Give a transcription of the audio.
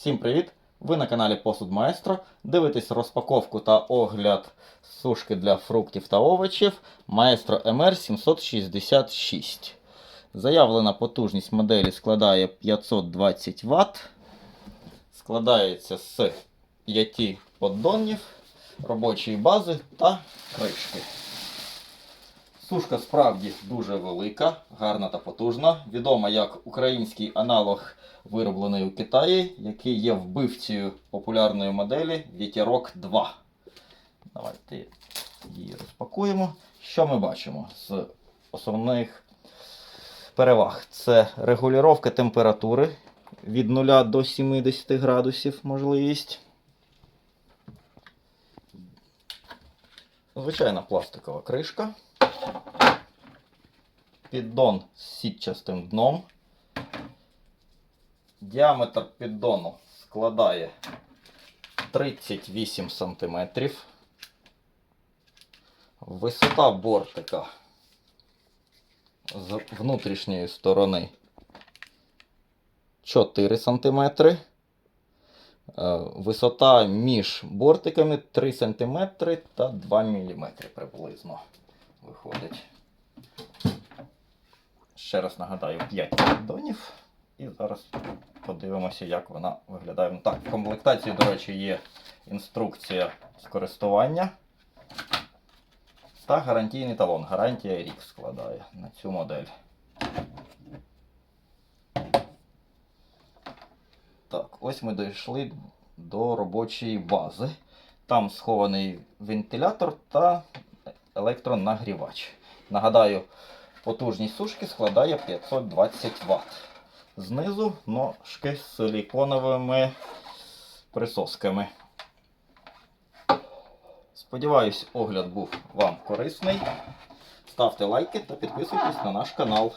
Всім привіт! Ви на каналі Посуд Маестро. Дивитесь розпаковку та огляд сушки для фруктів та овочів Maestro MR 766. Заявлена потужність моделі складає 520 Вт. Складається з 5 поддонів, робочої бази та кришки. Сушка справді дуже велика, гарна та потужна. Відома як український аналог, вироблений у Китаї, який є вбивцею популярної моделі Вітерок 2. Давайте її розпакуємо. Що ми бачимо з основних переваг? Це регулювання температури від 0 до 70 градусів можливість. Звичайна пластикова кришка піддон з сітчастим дном. Діаметр піддону складає 38 см. Висота бортика з внутрішньої сторони 4 см. Е, Висота між бортиками 3 см та 2 мм приблизно виходить. Ще раз нагадаю 5 піддонів. І зараз подивимося, як вона виглядає. Ну, Так, в комплектації, до речі, є інструкція з користування та гарантійний талон. Гарантія рік складає на цю модель. Так, ось ми дійшли до робочої бази. Там схований вентилятор та електронагрівач. Нагадаю, Потужність сушки складає 520 Вт. Знизу ножки з силіконовими присосками. Сподіваюсь, огляд був вам корисний. Ставте лайки та підписуйтесь на наш канал.